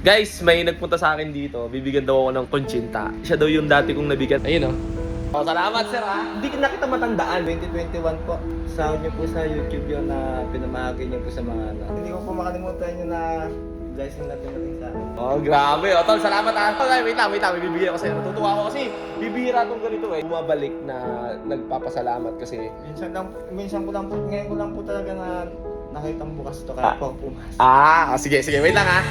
Guys, may nagpunta sa akin dito. Bibigyan daw ako ng kontsinta. Siya daw yung dati kong nabigyan. Ayun oh. Oh, salamat sir ha. Hindi na kita matandaan. 2021 po, sahod niyo po sa YouTube yun na pinamahagi niyo po sa mga ano. Hindi ko po makalimutan yun na blessing na dumating sa akin. Oh, grabe. O, tol, salamat ha. Tol, ay, wait lang, wait lang. May bibigyan ako sa'yo. Natutuwa ako kasi bibihira tong ganito eh. Bumabalik na nagpapasalamat kasi Minsan lang, minsan ko lang po, ngayon ko lang po talaga na nakitang bukas to kaya Ah. po pumas. Ah, sige, sige. Wait lang ha.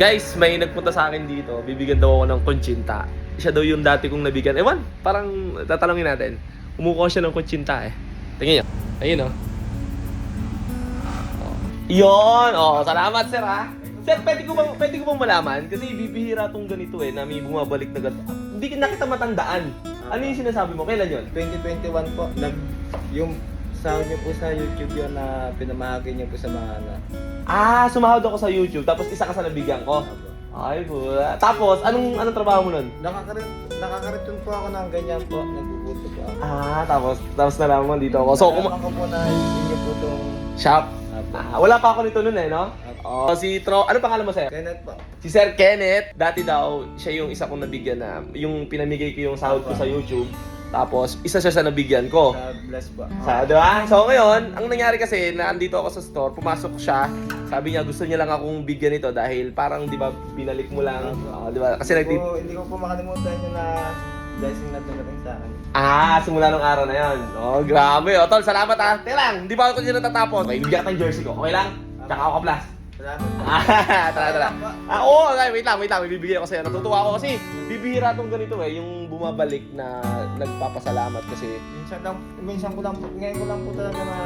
Guys, may nagpunta sa akin dito. Bibigyan daw ako ng kontsinta. Siya daw yung dati kong nabigyan. Ewan, parang tatanungin natin. Umukuha siya ng kontsinta eh. Tingnan nyo. Ayun oh. Oh. Yun! Oh, salamat sir ha. Sir, pwede ko bang, pwede ko bang malaman? Kasi bibihira tong ganito eh, na may bumabalik na ganito. Hindi na kita matandaan. Ano yung sinasabi mo? Kailan yun? 2021 po, nag, yung sahod niyo po sa YouTube yun na pinamahagi niyo po sa mga ano. Ah, sumahod ako sa YouTube, tapos isa ka sa nabigyan ko. Ay, pula. Tapos, anong anong trabaho mo nun? Nakakarit, nakakariton po ako ng ganyan po, nagbubuto po ako. Ah, tapos tapos nalaman dito ako. So, kuma- Nalaman ko po na inyo po itong shop. Ah, wala pa ako nito noon eh, no? Oh, si Tro, ano pangalan mo, sir? Kenneth po. Si Sir Kenneth, dati daw siya yung isa kong nabigyan na yung pinamigay ko yung sahod ko sa YouTube. Tapos, isa siya sa nabigyan ko. Sa bless po. Sa, di ba? So ngayon, ang nangyari kasi, na andito ako sa store, pumasok siya, sabi niya gusto niya lang akong bigyan ito dahil parang, di ba, binalik mo lang. Oh, di ba? Kasi nagti... Po, hindi ko po makalimutan yun na blessing na dumating sa akin. Ah, simula nung araw na yon. Oh, grabe. O, tol, salamat ah. Teka lang, di ba ako dyan natatapos? Okay, bigyan ka ng jersey ko. Okay lang? Tsaka ako ka-plus. Salamat. Ah, tara, tara. Ah, oo, okay, wait lang, wait lang. May bibigyan ako sa'yo. Natutuwa ako kasi bibihira tong ganito eh. Yung bumabalik na nagpapasalamat kasi Minsan lang, minsan ko lang po, ngayon ko lang po talaga na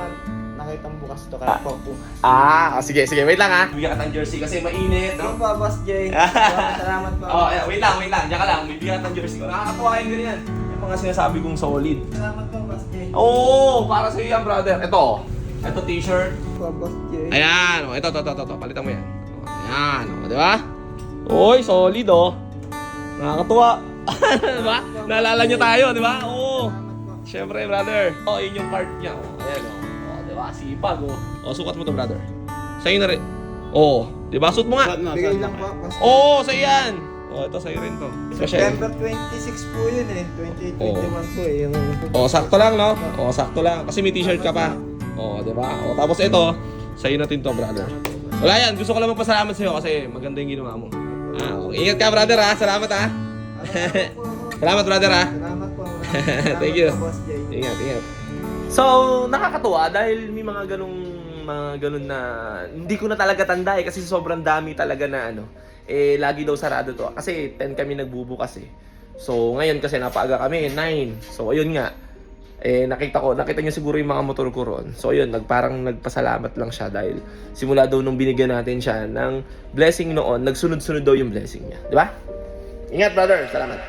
nakitang bukas to kaya po pumas. Ah, sige, sige. Wait lang ha. Bibigyan ka ng jersey kasi mainit. Ano po, Boss Jay? Salamat, salamat po. Oh, yeah, wait lang, wait lang. Diyan ka lang. Bibigyan ka ng jersey ko. Nakakatuwa yung ganyan. Yung mga sinasabi kong solid. Salamat po, Boss Jay. Oo, oh, para sa iyo yan, brother. Ito. Ito t-shirt. Boss Jay. Ayan. Oh, ito, ito, ito, ito. Palitan mo yan. Oh, ayan. Oh, di ba? Uy, solid oh. Nakakatuwa. di ba? Naalala niyo tayo, di ba? Oo. Siyempre, brother. Oh, yun yung card niya. Oh, ayan oh. Oh, di ba? Sipag oh. Oh, sukat mo to, brother. Sa'yo na rin. Oh, di ba? Suot mo nga. Bigay lang Jay. Oo, oh, sa'yo yan. Oh, ito sa'yo rin to. September 26 po yun eh. 2021 po eh. Yung... Oh, sakto lang, no? Oh, sakto lang. Kasi may t-shirt ka pa. Oh, di ba? Oh, tapos ito, sa'yo natin to, brother. Wala yan. Gusto ko lang magpasalamat sa'yo kasi maganda yung ginawa mo. Ah, okay. Ingat ka, brother, ha? Salamat, ha? Salamat, brother, ha? Salamat po. Thank you. Ingat, ingat. So, nakakatuwa dahil may mga ganong mga ganun na hindi ko na talaga tanda eh kasi sobrang dami talaga na ano eh lagi daw sarado to kasi 10 kami nagbubukas eh. So, ngayon kasi napaaga kami 9. So, ayun nga. Eh nakita ko, nakita niyo siguro yung mga motor ko ron. So, ayun, nagparang nagpasalamat lang siya dahil simula daw nung binigyan natin siya ng blessing noon, nagsunod-sunod daw yung blessing niya, di ba? Ingat, brother. Salamat.